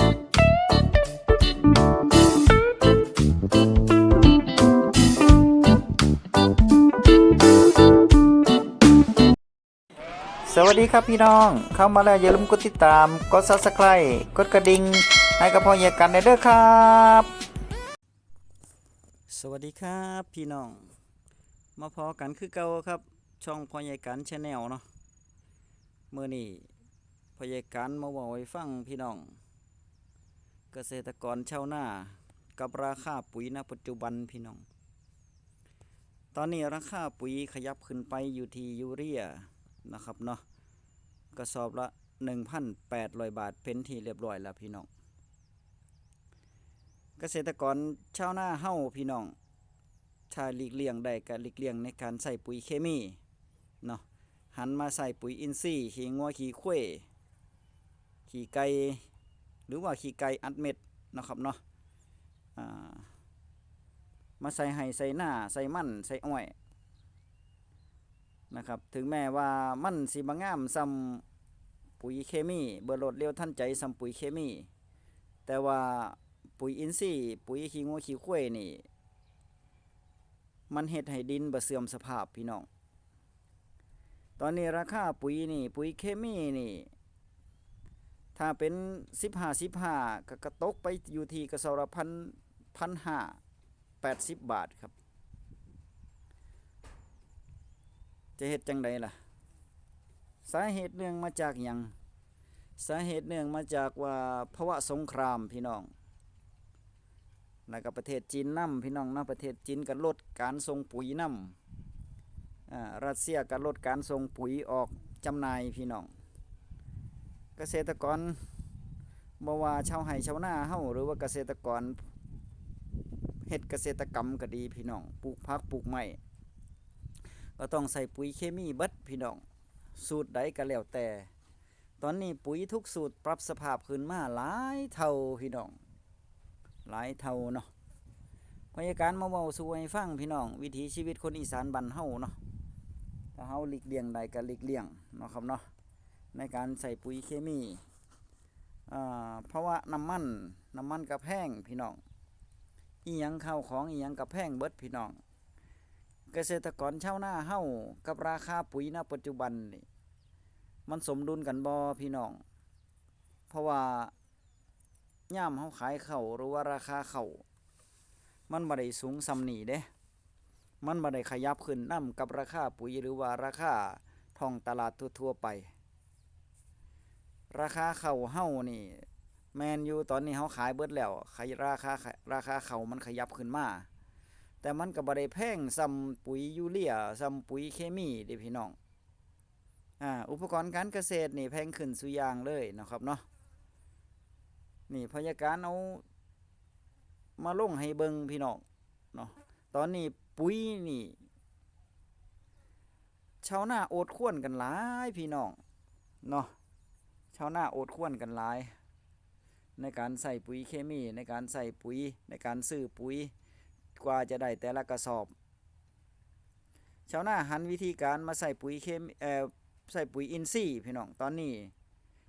สวัสดีครับพี่น้อง เข้ามาแล้วอย่าลืมกดติดตาม กด subscribe กดกระดิ่งให้กับพ่อเยกันได้เด้อครับ สวัสดีครับพี่น้อง มาพอกันคือเก่าครับ ช่องพ่อใหญ่กันชาแนลเนาะเมื่อนี้พ่อใหญ่กันมาบอกให้ฟังพี่น้อง เกษตรกรชาวนากับราคาปุ๋ยณปัจจุบันพี่น้อง ตอนนี้ราคาปุ๋ยขยับขึ้นไปอยู่ที่ยูเรียนะครับเนาะกระสอบละ 1,800 บาทเป็นที่เรียบร้อยแล้วพี่น้อง เกษตรกรชาวนาเฮ้าพี่น้องถ้าหลีกเลี่ยงได้ก็หลีกเลี่ยงในการใส่ปุ๋ยเคมีเนาะหันมาใส่ปุ๋ยอินทรีย์ขี้งัวขี้ข้วยขี้ไก่ หรือว่าขี้ไก่อัดเม็ดนะครับเนาะมาใส่ให้ใส่หน้าใส่มันใส่อ้อยนะครับถึงแม้ว่ามันสิบางงามซ้ำปุ๋ยเคมี เบอร์โหลดเร็วทันใจซ้ำปุ๋ยเคมี แต่ว่าปุ๋ยอินทรีย์ปุ๋ยขี้งัวขี้ข้วยนี่ มันเฮ็ดให้ดินบ่เสื่อมสภาพพี่น้อง ตอนนี้ราคาปุ๋ยนี่ ปุ๋ยเคมีนี่ ถ้าเป็นสิบห้าสิบห้าก็กระตกไปอยู่ที่กระสอบละพันพันห้าแปดสิบบาทครับ จะเฮ็ดจังใดล่ะ สาเหตุเนื่องมาจากหยังสาเหตุเนื่องมาจากว่าภาวะสงครามพี่น้องแล้วก็ประเทศจีนนำพี่น้องเนาะประเทศจีนก็ลดการส่งปุ๋ยนำอ่ารัสเซียก็ลดการส่งปุ๋ยออกจำหน่ายพี่น้อง เกษตรกรบ่ว่าชาวไร่ชาวนาเฮาหรือว่าเกษตรกรเฮ็ดเกษตรกรรมก็ดีพี่น้องปลูกผักปลูกไม้ก็ต้องใส่ปุ๋ยเคมีเบิดพี่น้อง สูตรใดก็แล้วแต่ ตอนนี้ปุ๋ยทุกสูตรปรับสภาพขึ้นมาหลายเท่าพี่น้อง หลายเท่าเนาะพยาการมาเว้าสู่ให้ฟังพี่น้อง วิถีชีวิตคนอีสานบ้านเฮาเนาะถ้าเฮาหลีกเลี่ยงใดก็หลีกเลี่ยงเนาะครับเนาะ ในการใส่ปุ๋ยเคมีเพราะว่าน้ำมันน้ำมันก็แพงพี่น้องอีหยังข้าวของอีหยังก็แพงเบิดพี่น้อง เกษตรกรชาวนาเฮ้ากับราคาปุ๋ยณปัจจุบันนี่มันสมดุลกันบ่พี่น้อง เพราะว่าย่ามเฮาขายเข้าหรือว่าราคาเข้ามันบ่ได้สูงซำนีเด้มันบ่ได้ขยับขึ้นนํกับราคาปุ๋ยหรือว่าราคาท้องตลาดทั่วๆไป ราคาเข้าเฮานี่ แมนยูตอนนี้เฮาขายเบิดแล้วขายราคาราคาเข้ามันขยับขึ้นมา แต่มันก็บ่ได้แพงซ้ำปุ๋ยยูเรียซ้ำปุ๋ยเคมีเด้พี่น้องอ่าอุปกรณ์การเกษตรนี่แพงขึ้นสุยางเลยนะครับเนาะนี่พยาการเอามาลงให้เบิงพี่น้องเนาะตอนนี้ปุ๋ยนี่ชาวนาโอดครวนกันหลายพี่น้องเนาะ ชาวนาโอดควนกันหลาย ในการใส่ปุ๋ยเคมีในการใส่ปุ๋ยในการซื้อปุ๋ยกว่าจะได้แต่ละกระสอบ ชาวนาหันวิธีการมาใส่ปุ๋ยเคมีเอ่อใส่ปุ๋ยอินทรีย์พี่น้องตอนนี้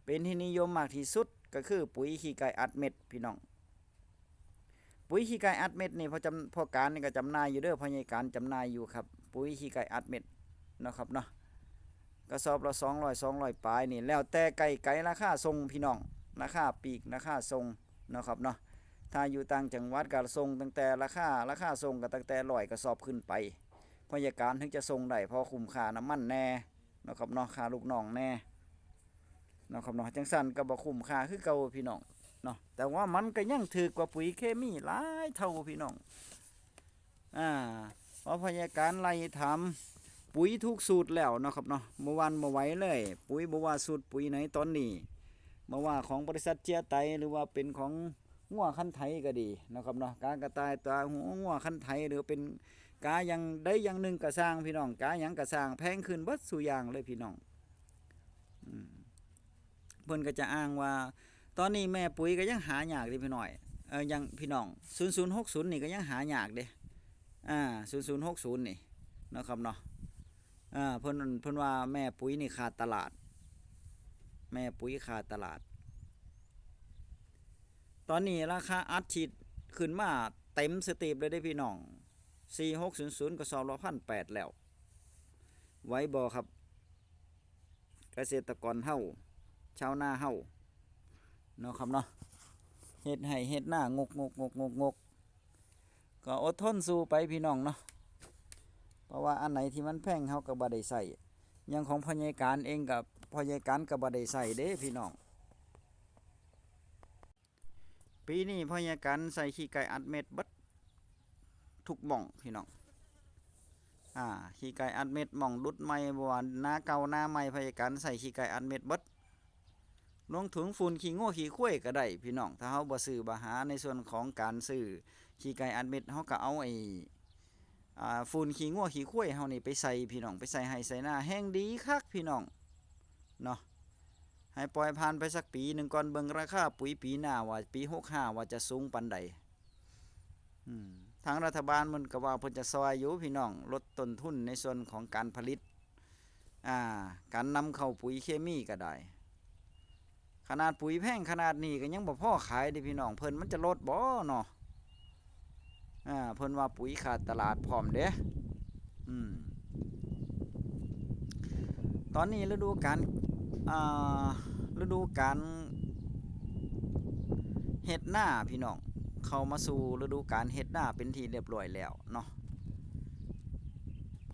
เป็นที่นิยมมากที่สุดก็คือปุ๋ยขี้ไก่อัดเม็ดพี่น้อง ปุ๋ยขี้ไก่อัดเม็ดนี่พอจำพอการนี่ก็จำนายอยู่เด้อพอใหญ่การจำนายอยู่ครับ ปุ๋ยขี้ไก่อัดเม็ดนะครับเนาะ กระสอบละสองร้อยสองร้อยปลายนี่แล้วแต่ไก่ไก่ราคาทรงพี่น้องราคาปีกราคาทรงเนาะครับเนาะถ้าอยู่ต่างจังหวัดก็ส่งตั้งแต่ราคาราคาส่งก็ตั้งแต่ร้อยกระสอบขึ้นไปพยาการถึงจะส่งได้พอคุ้มค่าน้ำมันแน่เนาะครับเนาะค่าลูกน้องแน่เนาะครับเนาะจังสันก็บ่คุ้มค่าคือเก่าพี่น้องเนาะแต่ว่ามันก็ยังถือกว่าปุ๋ยเคมีหลายเท่าพี่น้องอ่าเพราะพยาการไล่ถา ปุ๋ยทุกสูตรแล้วนะครับเนาะเมื่อวานมาไหว้เลย ปุ๋ยบ่ว่าสูตรปุ๋ยไหนตอนนี้มาว่าของบริษัทเจียไตหรือว่าเป็นของงัวคันไทยก็ดีนะครับเนาะกากระต่ายตัวหัวงัวคันไทยหรือเป็นกาอย่างได้อย่างหนึ่งกระสร้างพี่น้องกาอย่างกระสร้างแพงขึ้นเบิดสู่อย่างเลยพี่น้องอืมเพิ่นก็จะอ้างว่า ตอนนี้แม่ปุ๋ยก็ยังหายากด้พี่หน้อยเออยังพี่น้อง0060นี่ก็ยังหายากเด้อ่า0060นี่นะครับเนาะ อ่าเพิ่นเพิ่นว่าแม่ปุ๋ยนี่ขาดตลาด แม่ปุ๋ยขาดตลาด ตอนนี้ราคาอัดฉีดขึ้นมาเต็มสตีปเลยได้พี่น้อง4600ก็สองร้อยพันแปดแล้ว ไว้บอครับ เกษตรกรเฮาชาวนาเฮาเนาะครับเนาะเฮ็ดให้เฮ็ดหน้างกงกงกงกงกก็อดทนสู้ไปพี่น้องเนาะ เพราะว่าอันไหนที่มันแพงเฮาก็บ่ได้ใส่อยังของพญาการเองกับพญาการก็บ่ได้ใส่เด้พี่น้อง ปีนี้พญาการใส่ขี้ไก่อัดเม็ดบิดทุกหม่องพี่น้องอ่าขี้ไก่อัดเม็ดหม่องดุดไม้บวาหน้าเก่าหน้าใหม่พยาการใส่ขี้ไก่อัดเม็ดบิดลงถุงฝุ่นขี้โง่ขี้ข้วยก็ได้พี่น้องถ้าเฮาบ่ซื้อบ่หาในส่วนของการซื้อขี้ไก่อัดเม็ดเฮาก็เอาไอ้ อ่าฝุ่นขี้โง่ขี้ข้วยเฮานี่ไปใส่พี่น้องไปใส่ให้ใส่หน้าแห้งดีคักพี่น้องเนาะให้ปล่อยผ่านไปสักปีหนึ่งก่อนเบิ่งราคาปุ๋ยปีหน้าว่าปี65ว่าจะสูงปานใดทางรัฐบาลมันก็ว่าเพิ่นจะซอยอยู่พี่น้องลดต้นทุนในส่วนของการผลิตอ่าการนำเข้าปุ๋ยเคมีก็ได้ ขนาดปุ๋ยแพงขนาดนี้ก็ยังบ่พอขายด้พี่น้องเพิ่นมันจะลดบ่เนาะ อ่าเพิ่นว่าปุ๋ยขาดตลาดพร้อมเด้อืมตอนนี้ฤดูการอ่าฤดูการเฮ็ดหน้าพี่น้องเข้ามาสู่ฤดูการเฮ็ดหน้าเป็นที่เรียบร้อยแล้วเนาะ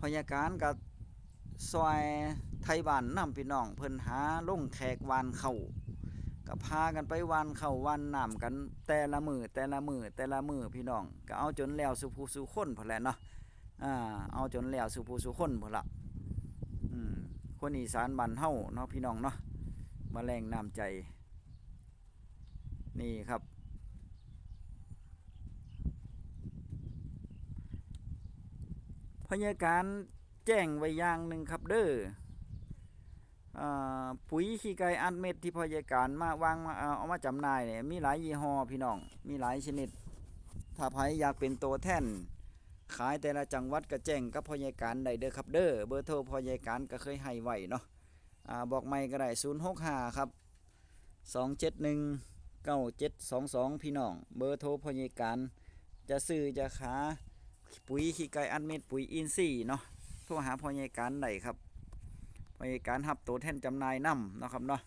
พยาการกับซอยไทยบ้านนำพี่น้องเพิ่นหาลงแขกวานเข้า ก็พากันไปวานเข้าวานน้ำกันแต่ละมือแต่ละมือแต่ละมือพี่น้อง ก็เอาจนแล้วสุผู้สุคนพุ่นแหละเนาะอ่าเอาจนแล้วสุผู้สุคนพุ่นละอืมคนอีสานบ้านเฮาเนาะพี่น้องเนาะมาแรงน้ำใจ นี่ครับ พยาการแจ้งไว้อย่างหนึ่งครับเด้อ ปุ๋ยขี้ไก่อัดเม็ดที่พยาการมาวางมาเอามาจำหน่ายเนี่ยมีหลายยี่ห้อพี่น้องมีหลายชนิด ถ้าใครอยากเป็นตัวแท่น ขายแต่ละจังหวัดก็แจ้งกับพยาการได้เด้อครับเด้อเบอร์โทรพยาการก็เคยให้ไว้เนาะอ่าบอกไม่ก็ได้065ครับ271 9722พี่น้องเบอร์โทรพยาการ จะซื้อจะขาปุ๋ยขี้ไก่อัดเม็ดปุ๋ยอินทรีย์เนาะโทรหาพ่อใหญ่การได้ครับ พ่อใหญ่การหับตัวแท่นจำหน่ายนำเนะครับเนาะ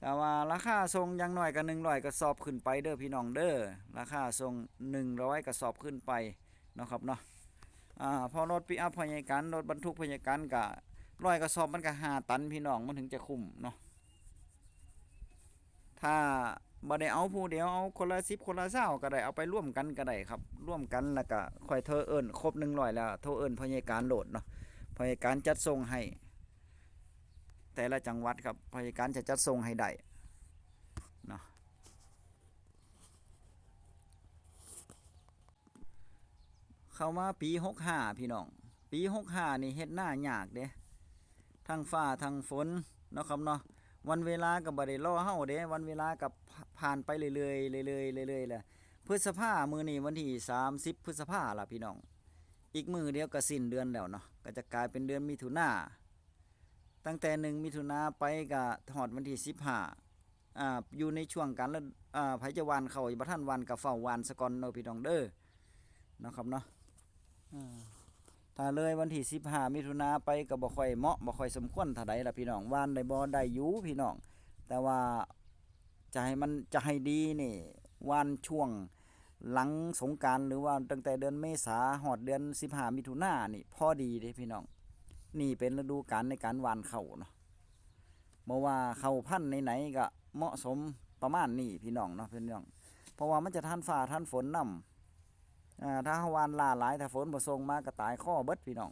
แต่ว่าราคาทรงยังหน้อยก็หนึ่งร้อยกระสอบขึ้นไปเด้อพี่น้องเด้อราคาทรงหนึ่งร้อยกระสอบขึ้นไปนะครับเนาะอ่าพอรถปิอัพพ่อใหญ่การรถบรรทุกพ่อใหญ่การกะร้อยกระสอบมันก็ห้าตันพี่น้องมันถึงจะคุ้มเนาะถ้าบ่ได้เอาผู้เดียวเอาคนละสิบคนละเศร้าก็ได้เอาไปร่วมกันก็ได้ครับร่วมกันแล้วก็ค่อยเธอเอิ้นครบหนึ่งร้อยแล้วโทรเอิ้นพยาการโหลดเนาะพยาการจัดส่งให้ แต่ละจังหวัดครับพยาการจะจัดส่งให้ได้เนาะเข้ามาปีหกห้าพี่น้อง ปีหกห้านี่เฮ็ดหน้ายากเด้ทั้งฟ้าทั้งฝนเนาะครับเนาะวันเวลาก็บ่ได้รอเฮาเด้วันเวลาก็ผ่านไปเรื่อยๆเรื่อยๆเรื่อยๆแหละพฤษภามือนี้วันที่30พฤษภาล่ะพี่น้อง อีกมือเดียวก็สิ้นเดือนแล้วเนาะก็จะกลายเป็นเดือนมิถุนา ตั้งแต่หนึ่งมิถุนาไปก็ฮอดวันที่15อ่าอยู่ในช่วงการละอ่าไผจะวานเขาบ่ทันวานก็เฝ้าวานซะก่อนเนพี่น้องเด้อนะครับเนาะถ้าเลยวันที่15มิถุนาไปก็บ่ค่อยเหมาะบ่ค่อยสมควรเท่าใดล่ะพี่น้องวานได้บ่ได้อยู่พี่น้อง แต่ว่าจะให้มันจะให้ดีนี่วานช่วงหลังสงการหรือว่าตั้งแต่เดือนเมษาหอดเดือน15มิถุนายนนี่พอดีเด้พี่น้อง นี่เป็นฤดูกาลในการหว่านเข้าเนาะบ่ว่าข้าพันธุ์ไหนๆก็เหมาะสมประมาณนี้พี่น้องเนาะพี่น้อง เพราะว่ามันจะทันฟ้าทันฝนนํอ่าถ้าเฮาวานล่าหลายถ้าฝนบ่ส่งมาก็ตายข้อเบิดพี่น้อง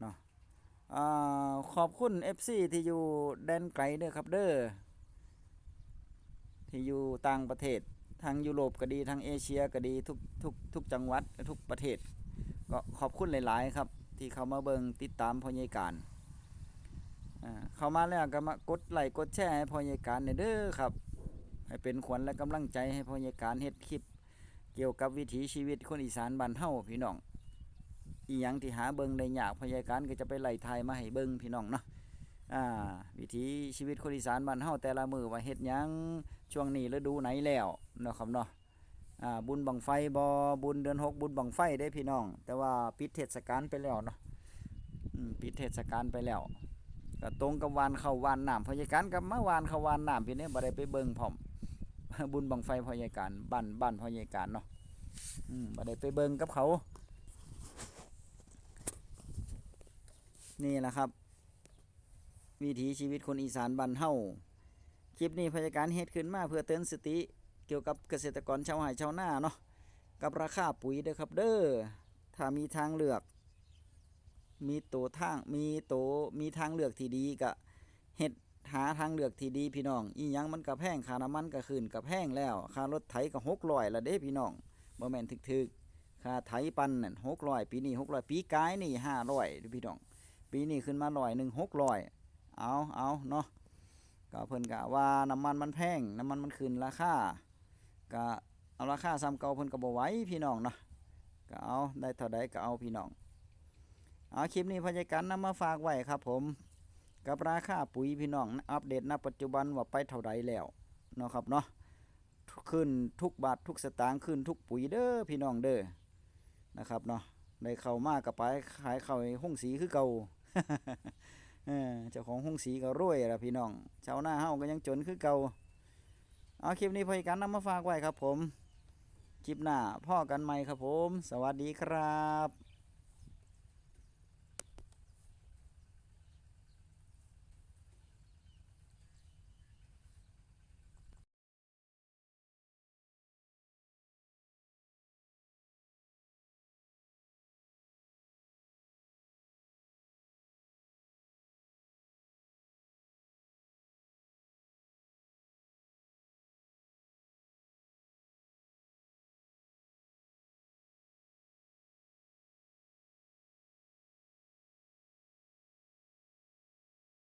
เนาะอ่าขอบคุณ FC ที่อยู่แดนไกลเด้อครับเด้อที่อยู่ต่างประเทศทางยุโรปก็ดีทางเอเชียก็ดีทุกทุกทุกจังหวัดทุกประเทศ ก็ขอบคุณหลาย ๆ ครับ ที่เขามาเบิงติดตามพ่อใหญ่การเข้ามาแล้วก็มากดไลค์กดแชร์ให้พ่อใหญ่การเนี่ยเด้อครับ ให้เป็นขวัญและกำลังใจให้พ่อใหญ่การเฮ็ดคลิป เกี่ยวกับวิถีชีวิตคนอีสานบ้านเฮาพี่น้องอีหยังที่หาเบิงได้ยากพยาการก็จะไปไล่ทายมาให้เบิงพี่น้องเนาะอ่าวิถีชีวิตคนอีสานบ้านเฮาแต่ละมือว่าเฮ็ดหยังช่วงนี้ฤดูไหนแล้วเนาะครับเนาะ อ่าบุญบังไฟบอบุญเดือนหกบุญบังไฟได้พี่น้อง แต่ว่าปิดเทศกาลไปแล้วเนาะปิดเทศกาลไปแล้วก็ตรงกับวานเข้าวานน้ำพยาการกับเมื่อวานเข้าวานน้ำพี่เนี่ยบ่ได้ไปเบิ่งพร้อมบุญบังไฟพยาการบ้านบ้านพยาการเนาะอืมบ่ได้ไปเบิ่งกับเขา นี่แหละครับ วิถีชีวิตคนอีสานบ้านเฮาคลิปนี้พยาการเฮ็ดขึ้นมาเพื่อเตือนสติ เกี่ยวกับเกษตรกรชาวไร่ชาวนาเนาะกับราคาปุ๋ยเด้อครับเด้อถ้ามีทางเลือก มีตัวทางมีตัวมีทางเลือกที่ดีก็เฮ็ดหาทางเลือกที่ดีพี่น้อง อีหยังมันก็แพงค่าน้ำมันก็ขึ้นก็แพงแล้วค่ารถไถก็600ละเด้พี่น้องบ่แม่นถึกๆค่าไถปันนั่น600ปีนี้600ปีกายนี่500เด้อพี่น้อง ปีนี้ขึ้นมาร้อยหนึ่งหกร้อยเอาเอาเนาะก็เพิ่นกะว่าน้ำมันมันแพงน้ำมันมันขึ้นราคา ก็เอาราคาซ้ำเก่าเพิ่นก็บ่ไหว้พี่น้องเนาะก็เอาได้เท่าใดก็เอาพี่น้องเอาคลิปนี้พยากันนำมาฝากไว้ครับผม กับราคาปุ๋ยพี่น้องอัปเดตณปัจจุบันว่าไปเท่าใดแล้วเนาะครับเนาะขึ้นทุกบาททุกสตางค์ขึ้นทุกปุ๋ยเด้อพี่น้องเด้อนะครับเนาะได้เข้ามากกับไปขายเข้าห้องสีคือเก่าเจ้าของห้องสีก็รวยละพี่น้องชาวหน้าเฮาก็ยังจนคือเก่า เอาคลิปนี้พยกันนำมาฝากไว้ครับผม คลิปหน้าพ่อกันใหม่ครับผม สวัสดีครับ